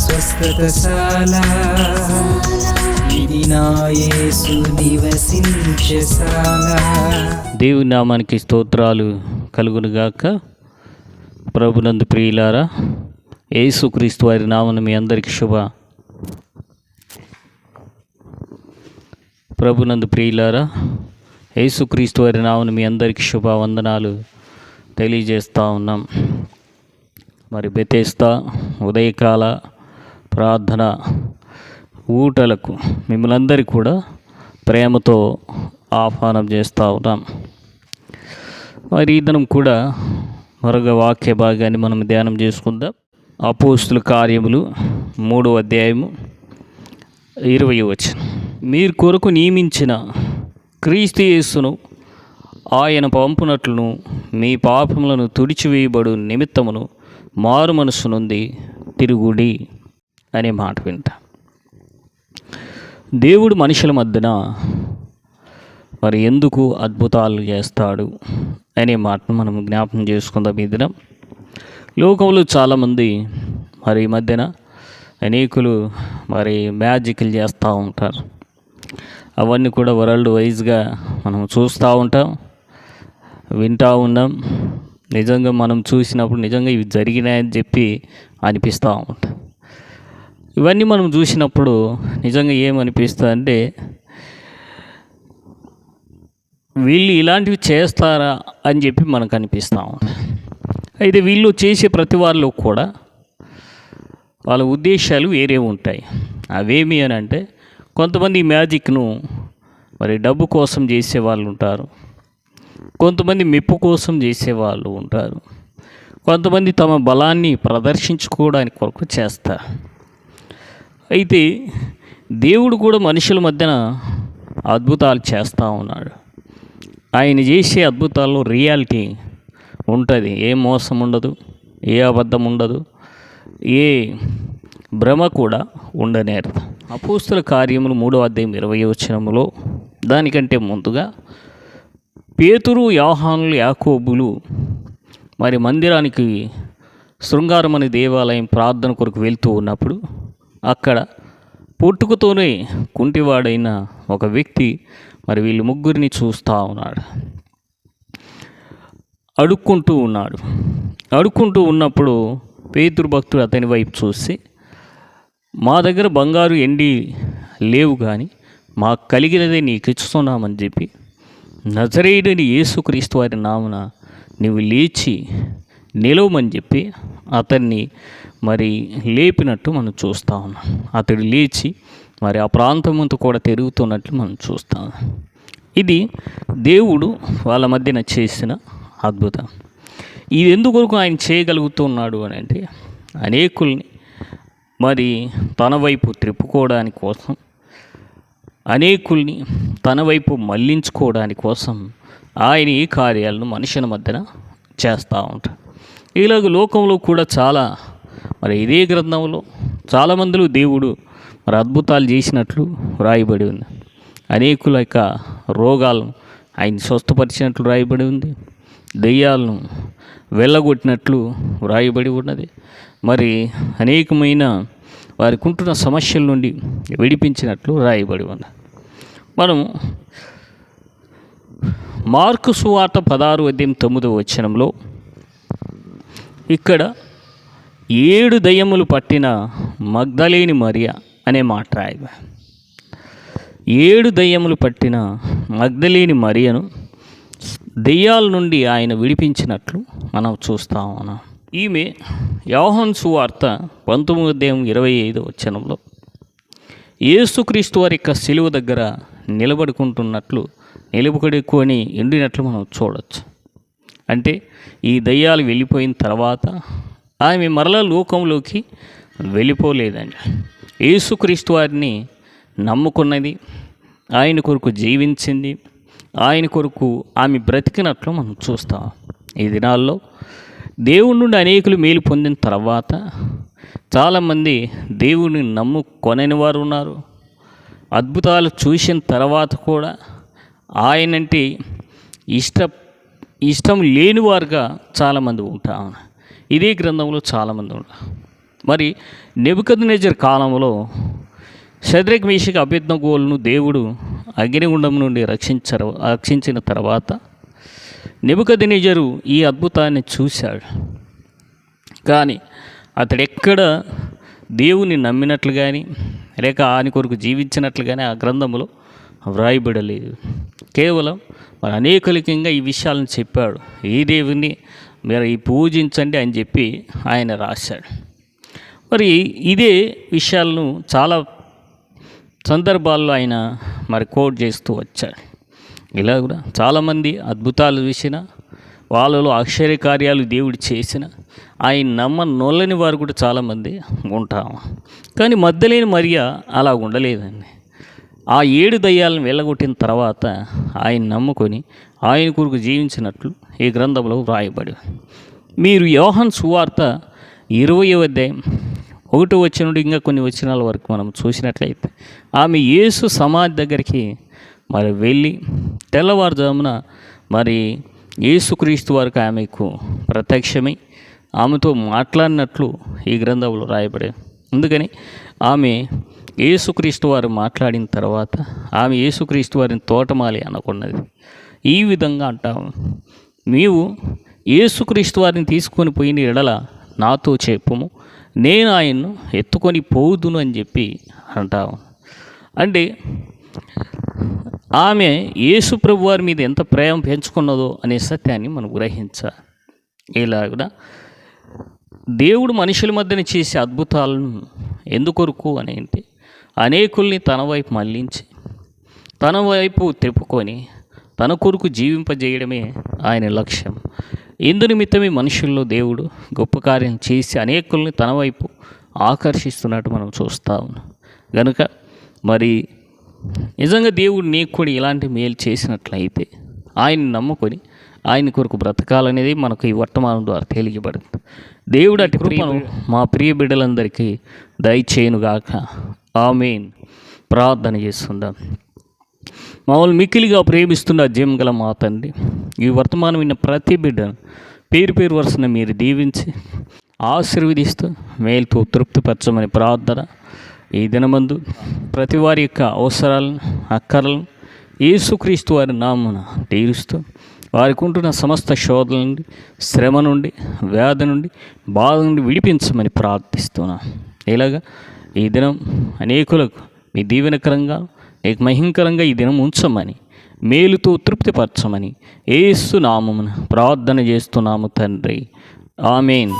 స్వస్థతశాల. ఇది నా యేసు నివసించశాల దేవుని నామానికి స్తోత్రాలు కలుగునుగాక. ప్రభునందు ప్రియులారా యేసుక్రీస్తు వారి నామను మీ అందరికి శుభ. ప్రభునందు ప్రియులారా యేసుక్రీస్తు వారి నామను మీ అందరికి శుభ వందనాలు తెలియజేస్తూ ఉన్నాం. మరి బెతేస్తా ఉదయకాల ప్రార్థన ఊటలకు మిమ్మల్ని కూడా ప్రేమతో ఆహ్వానం చేస్తూ ఉన్నాం. మరి ఈ కూడా మరొక వాక్య భాగాన్ని మనం ధ్యానం చేసుకుందాం. అపోస్తుల కార్యములు మూడో అధ్యాయము ఇరవై వచ్చిన మీరు కొరకు నియమించిన క్రీస్తు యేసును ఆయన పంపునట్లును మీ పాపములను తుడిచివేయబడు నిమిత్తమును మారు మనసు నుండి తిరుగుడి అనే మాట వింటా. దేవుడు మనుషుల మధ్యన మరి ఎందుకు అద్భుతాలు చేస్తాడు అనే మాటను మనం జ్ఞాపకం చేసుకుందాం ఈ దినం. లోకంలో చాలామంది మరి ఈ మధ్యన అనేకులు మరి మ్యాజిక్లు చేస్తూ ఉంటారు. అవన్నీ కూడా వరల్డ్ వైజ్గా మనం చూస్తూ ఉంటాం వింటూ ఉన్నాం. నిజంగా మనం చూసినప్పుడు నిజంగా ఇవి జరిగినాయని చెప్పి అనిపిస్తూ ఉంటాం ఇవన్నీ మనం చూసినప్పుడు నిజంగా ఏమనిపిస్తుంది అంటే వీళ్ళు ఇలాంటివి చేస్తారా అని చెప్పి మనకు అనిపిస్తూ ఉంది అయితే వీళ్ళు చేసే ప్రతి వాళ్ళు కూడా వాళ్ళ ఉద్దేశాలు వేరే ఉంటాయి. అవేమి అని అంటే కొంతమంది ఈ మ్యాజిక్ను మరి డబ్బు కోసం చేసే వాళ్ళు ఉంటారు. కొంతమంది మెప్పు కోసం చేసే వాళ్ళు ఉంటారు. కొంతమంది తమ బలాన్ని ప్రదర్శించుకోవడానికి కొరకు చేస్తారు. అయితే దేవుడు కూడా మనుషుల మధ్యన అద్భుతాలు చేస్తూ ఉన్నాడు. ఆయన చేసే అద్భుతాల్లో రియాలిటీ ఉంటుంది. ఏ మోసం ఉండదు ఏ అబద్ధం ఉండదు ఏ భ్రమ కూడా ఉండనేరు అపోస్తుల కార్యములు మూడో అధ్యాయం ఇరవై వచనములో దానికంటే ముందుగా పేతురు యాహానులు యాకోబులు మరి మందిరానికి శృంగారం అనే దేవాలయం ప్రార్థన కొరకు వెళ్తూ ఉన్నప్పుడు అక్కడ పుట్టుకతోనే కుంటివాడైన ఒక వ్యక్తి మరి వీళ్ళు ముగ్గురిని చూస్తూ ఉన్నాడు. అడుక్కుంటూ ఉన్నాడు. అడుక్కుంటూ ఉన్నప్పుడు పేతురు భక్తుడు అతని వైపు చూసి మా దగ్గర బంగారు ఎండి లేవు కానీ మాకు కలిగినదే నీకు ఇస్తున్నామని చెప్పి నజరేయుడిని యేసుక్రీస్తు వారి నామున నువ్వు లేచి నిలవమని చెప్పి అతన్ని మరి లేపినట్టు మనం చూస్తా ఉన్నాం. అతడు లేచి మరి ఆ ప్రాంతమంతా కూడా తిరుగుతున్నట్లు మనం చూస్తాం ఇది దేవుడు వాళ్ళ మధ్యన చేసిన అద్భుతం. ఇది ఎందుకొరకు ఆయన చేయగలుగుతున్నాడు అని అంటే అనేకుల్ని మరి తన వైపు త్రిప్పుకోవడానికి కోసం అనేకుల్ని తన వైపు మళ్ళించుకోవడానికి కోసం ఆయన ఈ కార్యాలను మనుషుల మధ్యన చేస్తూ ఉంటారు ఇలాగ లోకంలో కూడా చాలా మరి ఇదే గ్రంథంలో చాలామందిలో దేవుడు మరి అద్భుతాలు చేసినట్లు రాయబడి ఉంది. అనేకుల యొక్క రోగాలను ఆయన స్వస్థపరిచినట్లు రాయబడి ఉంది. దెయ్యాలను వెళ్ళగొట్టినట్లు వ్రాయబడి ఉన్నది. మరి అనేకమైన వారికి ఉంటున్న సమస్యల నుండి విడిపించినట్లు రాయబడి ఉంది. మనం మార్కు సువార్త పదహారు అధ్యాయం తొమ్మిదో వచనంలో ఇక్కడ ఏడు దయ్యములు పట్టిన మగ్ధలేని మరియ అనే మాట రాయబ. ఏడు దయ్యములు పట్టిన మగ్ధలేని మరియను దెయ్యాల నుండి ఆయన విడిపించినట్లు మనం చూస్తా ఉన్నాం. ఈమె యోహన్ సువార్త పంతొమ్మిది అధ్యాయం ఇరవై ఐదు వచ్చనంలో ఏసుక్రీస్తు వారి యొక్క సిలువ దగ్గర నిలబడుకుంటున్నట్లు నిలబడుకొని ఎండినట్లు మనం చూడవచ్చు అంటే ఈ దయ్యాలు వెళ్ళిపోయిన తర్వాత ఆమె మరల లోకంలోకి వెళ్ళిపోలేదండి. యేసుక్రీస్తు వారిని నమ్ముకున్నది ఆయన కొరకు జీవించింది ఆయన కొరకు ఆమె బ్రతికినట్లు మనం చూస్తాం. ఈ దినాల్లో దేవుడి నుండి అనేకులు మేలు పొందిన తర్వాత చాలామంది దేవుడిని నమ్ముకొనని వారు ఉన్నారు. అద్భుతాలు చూసిన తర్వాత కూడా ఆయనంటే ఇష్ట ఇష్టం లేనివారుగా చాలామంది ఉంటారు ఇదే గ్రంథంలో చాలామంది ఉంటారు మరి నెబుకద్నెజర్ కాలంలో శద్రక్ మేషిక అభిజ్ఞగోలను దేవుడు అగ్నిగుండం నుండి రక్షించరు రక్షించిన తర్వాత నిబుకదినిజరు ఈ అద్భుతాన్ని చూశాడు. కానీ అతడెక్కడ దేవుని నమ్మినట్లు కానీ లేక ఆయన కొరకు జీవించినట్లు కానీ ఆ గ్రంథంలో వ్రాయబడలేదు. కేవలం మరి అనేకలికంగా ఈ విషయాలను చెప్పాడు. ఈ దేవుని మీరు ఈ పూజించండి అని చెప్పి ఆయన రాశాడు. మరి ఇదే విషయాలను చాలా సందర్భాల్లో ఆయన మరి కోట్ చేస్తూ వచ్చాడు. ఇలా కూడా చాలామంది అద్భుతాలు చూసిన వాళ్ళలో ఆశ్చర్య కార్యాలు దేవుడు చేసిన ఆయన నమ్మ నొల్లని వారు కూడా చాలామంది ఉంటాము కానీ మధ్యలేని మరియ అలా ఉండలేదండి. ఆ ఏడు దయ్యాలను వెళ్ళగొట్టిన తర్వాత ఆయన నమ్ముకొని ఆయన కొరకు జీవించినట్లు ఈ గ్రంథంలో వ్రాయబడి మీరు యోహన్ సువార్త ఇరవై అధ్యాయం ఒకటి వచ్చిన ఇంకా కొన్ని వచ్చినాల వరకు మనం చూసినట్లయితే ఆమె యేసు సమాధి దగ్గరికి మరి వెళ్ళి తెల్లవారుజామున మరి యేసుక్రీస్తు వారికి ఆమెకు ప్రత్యక్షమై ఆమెతో మాట్లాడినట్లు ఈ గ్రంథంలో రాయబడే అందుకని ఆమె యేసుక్రీస్తు వారు మాట్లాడిన తర్వాత ఆమె యేసుక్రీస్తు వారిని తోటమాలి అనుకున్నది. ఈ విధంగా అంటాము నీవు యేసుక్రీస్తు వారిని తీసుకొని పోయిన ఎడల నాతో చెప్పము. నేను ఆయన్ను ఎత్తుకొని పోదును అని చెప్పి అంటాము అంటే ఆమె యేసు ప్రభు వారి మీద ఎంత ప్రేమ పెంచుకున్నదో అనే సత్యాన్ని మనం గ్రహించాలి ఇలాగా దేవుడు మనుషుల మధ్యన చేసే అద్భుతాలను ఎందుకొరకు అని అంటే అనేకుల్ని తన వైపు మళ్ళించి తన వైపు తిప్పుకొని తన కొరకు జీవింపజేయడమే ఆయన లక్ష్యం. ఇందు నిమిత్తమే మనుషుల్లో దేవుడు గొప్ప కార్యం చేసి అనేకుల్ని తన వైపు ఆకర్షిస్తున్నట్టు మనం చూస్తా ఉన్నాం. కనుక మరి నిజంగా దేవుడు నీకు కూడా ఇలాంటి మేలు చేసినట్లయితే ఆయన్ని నమ్ముకొని ఆయన కొరకు బ్రతకాలనేది మనకు ఈ వర్తమానం ద్వారా తెలియబడుతుంది. దేవుడు అటు కృపను మా ప్రియ బిడ్డలందరికీ దయచేయునుగాక. ఆమెన్. ప్రార్థన చేస్తుందాం. మమ్మల్ని మిక్కిలిగా ప్రేమిస్తున్న జీవం గల మా తండ్రి ఈ వర్తమానం విన్న ప్రతి బిడ్డను పేరు పేరు వరుసన మీరు దీవించి ఆశీర్వదిస్తూ మేలుతో తృప్తిపరచమని ప్రార్థన ఈ దినమందు ప్రతి వారి యొక్క అవసరాలను అక్కర్లను ఏసుక్రీస్తు వారి నామున తీరుస్తూ వారికి ఉంటున్న సమస్త శోధల నుండి శ్రమ నుండి వ్యాధి నుండి బాధ నుండి విడిపించమని ప్రార్థిస్తున్నాను ఇలాగా ఈ దినం అనేకులకు మీ దీవెనకరంగా మీకు మహింకరంగా ఈ దినం ఉంచమని మేలుతో తృప్తిపరచమని ఏసు నామమున ప్రార్థన చేస్తున్నాము తండ్రి. ఆమెన్.